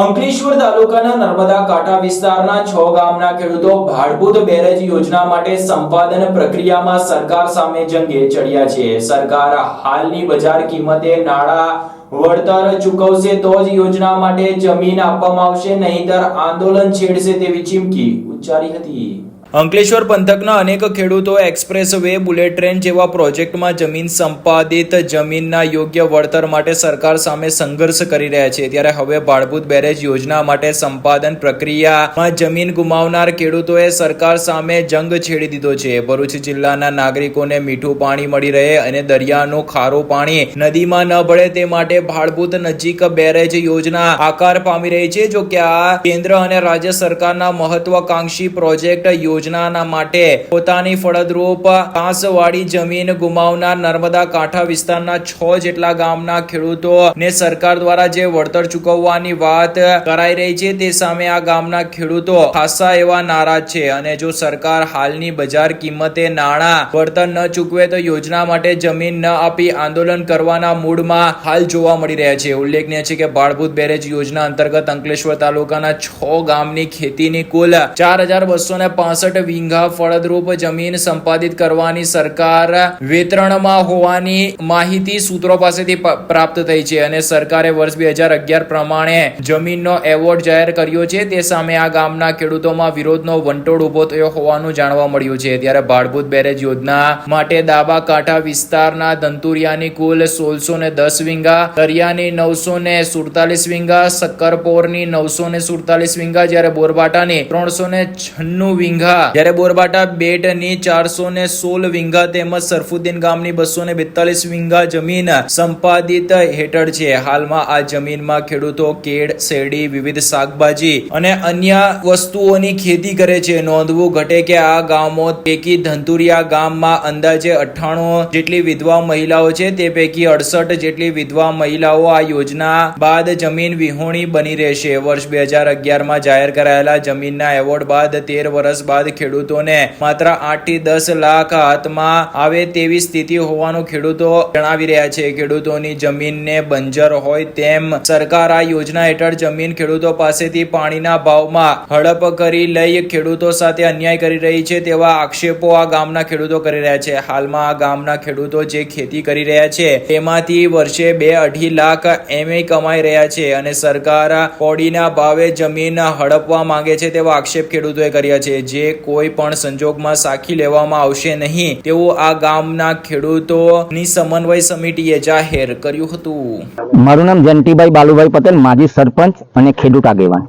અંકલેશ્વર તાલુકાના નર્મદા કાંઠા વિસ્તારના છ ગામના ખેડૂતો ભાડભૂત બેરેજ યોજના માટે સંપાદન પ્રક્રિયામાં સરકાર સામે જંગે ચડ્યા છે. સરકાર હાલની બજાર કિંમતે નાણાં વળતર ચૂકવશે તો જ યોજના માટે જમીન આપવામાં આવશે, નહીંતર આંદોલન છેડશે તેવી ચીમકી ઉચ્ચારી હતી. અંકલેશ્વર પંથકના અનેક ખેડૂતો એક્સપ્રેસ વે બુલેટ ટ્રેન જેવા પ્રોજેક્ટમાં જમીન સંપાદિત જમીનના યોગ્ય વળતર માટે સરકાર સામે સંઘર્ષ કરી રહ્યા છે. ત્યારે હવે ભાડભૂત બેરેજ યોજના માટે સંપાદન પ્રક્રિયામાં જમીન ગુમાવનાર ખેડૂતોએ સરકાર સામે જંગ છેડી દીધો છે. ભરૂચ જિલ્લાના નાગરિકોને મીઠું પાણી મળી રહે અને દરિયાનું ખારું પાણી નદીમાં ન ભળે તે માટે ભાડભૂત નજીક બેરેજ યોજના આકાર પામી રહી છે. જો કે આ કેન્દ્ર અને રાજ્ય સરકારના મહત્વાકાંક્ષી પ્રોજેક્ટ યોજનાના માટે પોતાની ફળદ્રુપ ઘાસવાળી જમીન ગુમાવનાર નર્મદા કાંઠા વિસ્તારના છ જેટલા ગામના ખેડૂતોને સરકાર દ્વારા જે વળતર ચૂકવવાની વાત કરાઈ રહી છે, તે સામે આ ગામના ખેડૂતો ખાસા એવા નારાજ છે. અને જો સરકાર હાલની બજાર કિંમતે નાણાં વળતર ન ચૂકવે, તો યોજના માટે જમીન ન આપી આંદોલન કરવાના મૂડમાં હાલ જોવા મળી રહ્યા છે. ઉલ્લેખનીય છે કે ભાડભૂત બેરેજ યોજના અંતર્ગત અંકલેશ્વર તાલુકાના છ ગામની ખેતીની કુલ ચાર હજાર બસો ને પાસઠ વીંઘા, ફળદ્રુપ જમીન સંપાદિત કરવાની સરકાર વેતરણમાં હોવાની માહિતી સૂત્રો પાસેથી પ્રાપ્ત થઈ છે અને સરકારે વર્ષ બે હજાર અગિયાર પ્રમાણે જમીનનો એવોર્ડ જાહેર કર્યો છે. તે સામે આ ગામના ખેડૂતોમાં વિરોધનો વંટોળ ઊભો થયો હોવાનું જાણવા મળ્યું છે. ત્યારે ભાડભૂત બેરેજ યોજના માટે દાબા કાંઠા વિસ્તારના ધંતુરિયાની કુલ સોળસો ને દસ વીંઘા, દરિયાની નવસો ને સુડતાલીસ વીંઘા શક્કરપોરની નવસો ને સુડતાલીસ વીંઘા, જ્યારે બોરબાટાની ત્રણસો ને છન્નું વીંઘા જ્યારે બોરબાટા બેટની ચારસો ને સોળ વીંઘા તેમજ સરફુદ્દીન ગામની બસો ને બેતાલીસ વીંઘા જમીન સંપાદિત હેઠળ છે. હાલમાં આ જમીનમાં ખેડૂતો કેળ, શેરડી, વિવિધ શાકભાજી અને અન્ય વસ્તુઓની ખેતી કરે છે. નોંધવું ઘટે કે આ ગામો પૈકી ધંતુરિયા ગામમાં અંદાજે અઠ્ઠાણું જેટલી વિધવા મહિલાઓ છે, તે પૈકી અડસઠ જેટલી વિધવા મહિલાઓ આ યોજના બાદ જમીન વિહોણી બની રહેશે. વર્ષ બે હજાર અગિયારમાં જાહેર કરાયેલા જમીનના એવોર્ડ બાદ તેર વર્ષ બાદ ખેડૂતોને માત્ર આઠથી દસ લાખ હાથમાં આવે તેવી સ્થિતિ હોવાનું ખેડૂતો જણાવી રહ્યા છે. ખેડૂતોની જમીનને બંજર હોય તેમ સરકાર આ યોજના હેઠળ જમીન ખેડૂતો પાસેથી પાણીના ભાવમાં હડપ કરી લઈ ખેડૂતો સાથે અન્યાય કરી રહી છે તેવા આક્ષેપો આ ગામના ખેડૂતો કરી રહ્યા છે. હાલમાં આ ગામના ખેડૂતો જે ખેતી કરી રહ્યા છે તેમાંથી વર્ષે બે અઢી લાખ એમ કમાઈ રહ્યા છે અને સરકાર કોડીના ભાવે જમીન હડપવા માંગે છે તેવા આક્ષેપ ખેડૂતોએ કર્યા છે. જે કોઈ પણ સંજોગમાં સાખી લેવામાં આવશે નહીં. તેવું આ ગામના ખેડૂતોની સમન્વય સમિતિએ જાહેર કર્યું હતું. મારું નામ જયંતિભાઈ બાલુભાઈ પટેલ, માજી સરપંચ અને ખેડૂત આગેવાન.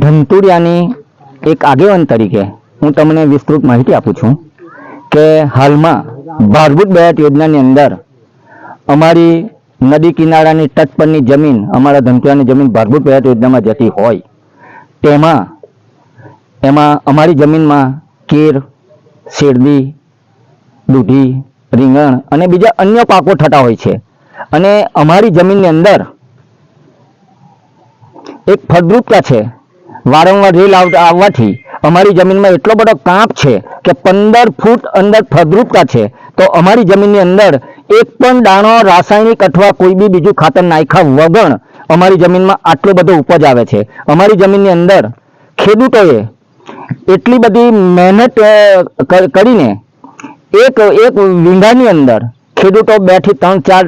ધંતુરિયાની એક આગેવાન તરીકે હું તમને વિસ્તૃત માહિતી આપું છું કે હાલમાં ભારભૂત બેટ યોજનાની અંદર અમારી નદી કિનારાની તટ પરની જમીન, અમારા ધંતુરિયાની જમીન ભારભૂત બેટ યોજનામાં જતી હોય, તેમાં એમાં અમારી જમીનમાં કેર, શેરડી, દૂધી, રીંગણ અને બીજા અન્ય પાકો થતા હોય છે. અને અમારી જમીનની અંદર એક ફળદ્રુપતા છે? વારંવાર રેલ આવ- આવવાથી અમારી જમીનમાં એટલો બધો કાંપ છે કે પંદર ફૂટ અંદર ફળદ્રુપતા છે? તો અમારી જમીનની અંદર એક પણ દાણો, રાસાયણિક અથવા કોઈ બી બીજું ખાતર નાખ્યા વગર અમારી જમીનમાં આટલો બધો ઉપજ આવે છે. અમારી જમીનની અંદર ખેડૂતોએ એટલી બધી મહેનત કરીને એક એક વીંઘાની અંદર ખેડૂતો બેથી ત્રણ ચાર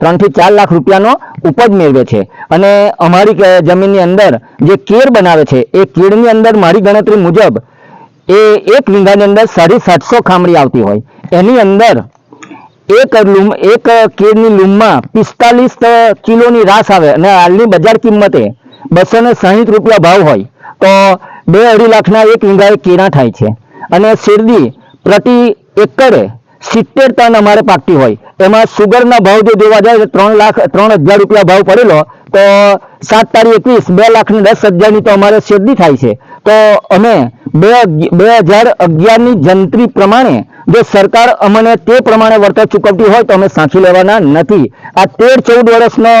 ત્રણથી ચાર લાખ રૂપિયાનો ઉપજ મેળવે છે. અને અમારી જમીનની અંદર જે કેર બનાવે છે, એ કેળની અંદર મારી ગણતરી મુજબ એ એક વીંઘાની અંદર સાડી સાતસો ખામડી આવતી હોય. એની અંદર એક લૂમ, એક કેળની લૂમમાં પિસ્તાલીસ કિલોની રાસ આવે અને હાલની બજાર કિંમતે બસો ને સાહીઠ રૂપિયા ભાવ હોય. તો બે અઢી લાખના એક વીંગાએ કેરા થાય છે. અને શેરડી પ્રતિ એકરે સિત્તેર ટન અમારે પાકતી હોય. એમાં સુગરના ભાવ જો જોવા જાય ત્રણ લાખ, ત્રણ હજાર રૂપિયા ભાવ પડેલો, તો સાત તારીખ એકવીસ, બે લાખ ને દસ હજારની તો અમારે શેરડી થાય છે. તો અમે બે બે હજાર અગિયારની જંત્રી પ્રમાણે જો સરકાર અમને તે પ્રમાણે વળતર ચૂકવતી હોય, તો અમે સાચી લેવાના નથી. આ તેર ચૌદ વર્ષનો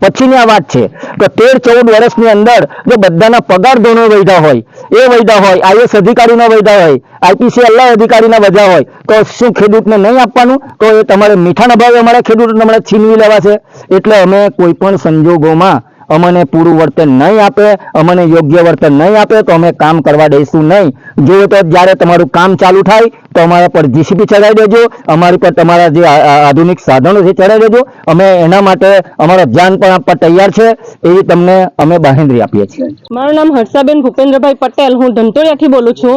પછીની આ વાત છે તો તેર ચૌદ વર્ષની અંદર જો બધાના પગાર ધોરણો વૈધા હોય, એ વૈધા હોય આઈએસ અધિકારીના વૈધા હોય, આઈપીસી અલ્લાહ અધિકારીના વજા હોય, તો શું ખેડૂતને નહીં આપવાનું? તો એ તમારે મીઠાના ભાવે અમારા ખેડૂતોને હમણાં છીનવી લેવા છે. એટલે અમે કોઈ પણ સંજોગોમાં અમને પૂરું વર્તન નહીં આપે, અમને યોગ્ય વર્તન નહીં આપે, તો અમે કામ કરવા દઈશું નહીં. જો તો જ્યારે તમારું કામ ચાલુ થાય, તો અમારા પર જીસીબી ચડાવી દેજો, અમારી પર તમારા જે આધુનિક સાધનો છે ચડાવી દેજો. અમે એના માટે અમારો ધ્યાન પણ આપવા તૈયાર છે, એવી તમને અમે બાહેંધરી આપીએ છીએ. મારું નામ હર્ષાબેન ભૂપેન્દ્રભાઈ પટેલ, હું ધંટોડિયાથી બોલું છું.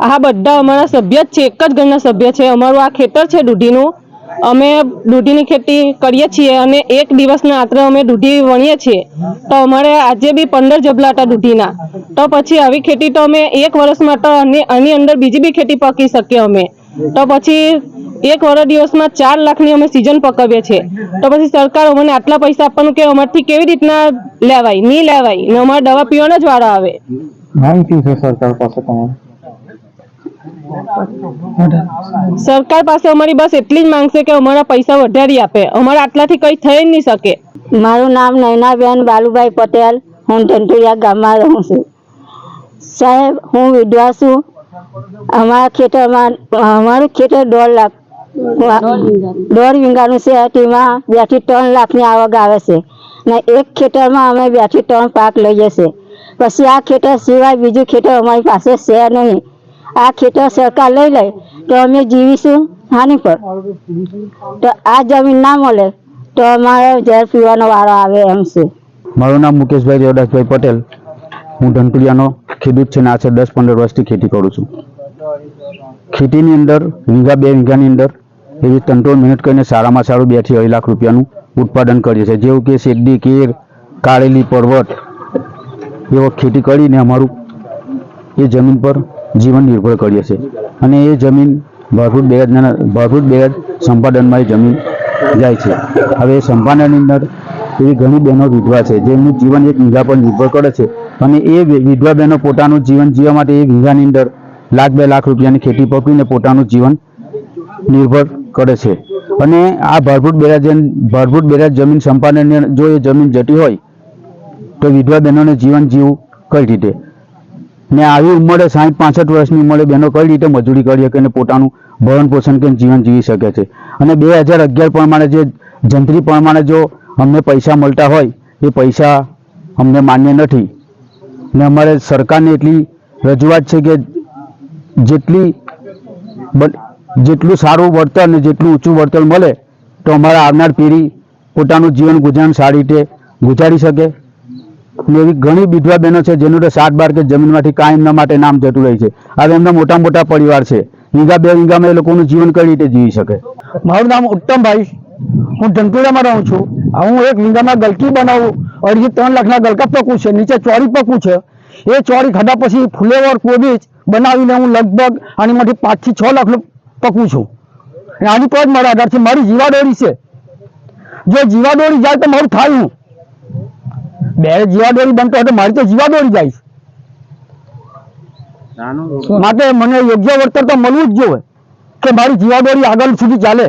આ બધા અમારા સભ્ય જ છે, એક જ ઘરના સભ્ય છે. અમારું આ ખેતર છે દૂધીનું. અમે દૂધીની ખેતી કરીએ છીએ અને એક દિવસના આત્રે અમે દૂધી વણીએ છીએ. તો અમારે આજે બી પંદર જબલા હતા દૂધીના. તો પછી આવી ખેતી તો અમે એક વર્ષમાં તો આની અંદર બીજી બી ખેતી પકી શકીએ અમે. તો પછી એક વર્ષ દિવસમાં ચાર લાખની અમે સિઝન પકવીએ છીએ. તો પછી સરકાર અમને આટલા પૈસા આપવાનું કે અમારથી કેવી રીતના લેવાય? નહીં લેવાય. ને અમારે દવા પીવાનો જ વારો આવે. માંગ છે સરકાર પાસે તમારે. સરકાર પાસે અમારી બસ એટલી જ માંગશે કે અમારા પૈસા વધારી આપે. અમારા આટલાથી કંઈ થઈ નહીં શકે. મારું નામ નયનાબેન બાલુભાઈ પટેલ. હું ધંધુરિયા ગામમાં રહું છું. સાહેબ, હું વિધવા છું. અમારા ખેતરમાં, અમારું ખેતર દોઢ લાખ, દોઢ વીંગાનું છે. તેમાં બેથી ત્રણ લાખની આવક આવે છે. ને એક ખેતરમાં અમે બેથી ત્રણ પાક લઈએ છીએ. પછી આ ખેતર સિવાય બીજું ખેતર અમારી પાસે છે નહીં. આ ખેતર સરકાર લઈ લે તો અમે જીવીશું હાની પર. તો આ જમીન ના મળે તો અમારે ઝેર પીવાનો વારો આવે એમ છે. મારું નામ મુકેશભાઈ દેવદાસભાઈ પટેલ. હું ધનપુરિયાનો ખેડૂત છે ને આ દસ પંદર વર્ષથી ખેતી કરું છું. ખેતીની અંદર, વીઘા બે વીઘાની અંદર એવી કંટ્રોલ મહેનત કરીને સારામાં સારું બેથી અઢી લાખ રૂપિયાનું ઉત્પાદન કરીએ છીએ. જેવું કે શેરડી, કેર કાળેલી પર્વત, એવો ખેતી કરીને અમારું એ જમીન પર જીવન નિર્ભર કરીએ છીએ અને એ જમીન ભરપૂર બેગના ભરપૂર બેગ સંપાદનમાં એ જમીન જાય છે. હવે સંપાદનની અંદર એવી ઘણી બહેનો વિધવા છે જેમનું જીવન એક વીઘા પર નિર્ભર કરે છે. અને એ વિધવા બહેનો પોતાનું જીવન જીવવા માટે એ વીઘાની અંદર લાખ બે લાખ રૂપિયાની ખેતી પકડીને પોતાનું જીવન નિર્ભર કરે છે. અને આ ભરપૂર બેરાજ ભરપૂર બેરાજ જમીન સંપાદનની જો એ જમીન જતી હોય, તો વિધવા બહેનોને જીવન જીવવું કઈ રીતે? ને આવી ઉંમરે સાઠ પાસઠ વર્ષની ઉંમરે બહેનો કઈ રીતે મજૂરી કરી શકે અને પોતાનું ભરણ પોષણ કે જીવન જીવી શકે છે? અને બે હજાર અગિયાર પ્રમાણે જે જંત્રી પ્રમાણે જો અમને પૈસા મળતા હોય, એ પૈસા અમને માન્ય નથી. ને અમારે સરકારને એટલી રજૂઆત છે કે જેટલી જેટલું સારું વળતર અને જેટલું ઊંચું વળતર મળે, તો અમારા આવનાર પેઢી પોતાનું જીવન ગુજરાન સારી રીતે ગુજારી શકે. ને એવી ઘણી વિધવા બહેનો છે, જેનું તો સાત બાર કે જમીનમાંથી કાયમના માટે નામ જતું રહે છે. હવે એમના મોટા મોટા પરિવાર છે. વીંગા બે વીંગામાં એ લોકોનું જીવન કઈ રીતે જીવી શકે? મારું નામ ઉત્તમભાઈ. હું ધંટુડામાં રહું છું. હું એક વીંગામાં ગલકી બનાવું. અઢી ત્રણ લાખના ગલકા પકું છે. નીચે ચોરી પકવું છે. એ ચોરી ખાધા પછી ફુલેવર, કોબીજ બનાવીને હું લગભગ આનીમાંથી પાંચથી છ લાખનું પકું છું. આની પર જ મારા આધાર છે મારી જીવાદોરી છે. જો જીવાદોરી જાય તો મારું થાય હું? બે જીવાદોરી બનતો હોય તો મારી તો જીવાદોરી જાય માટે મને યોગ્ય વળતર તો મળવું જ જોઈએ કે મારી જીવાદોરી આગળ સુધી ચાલે.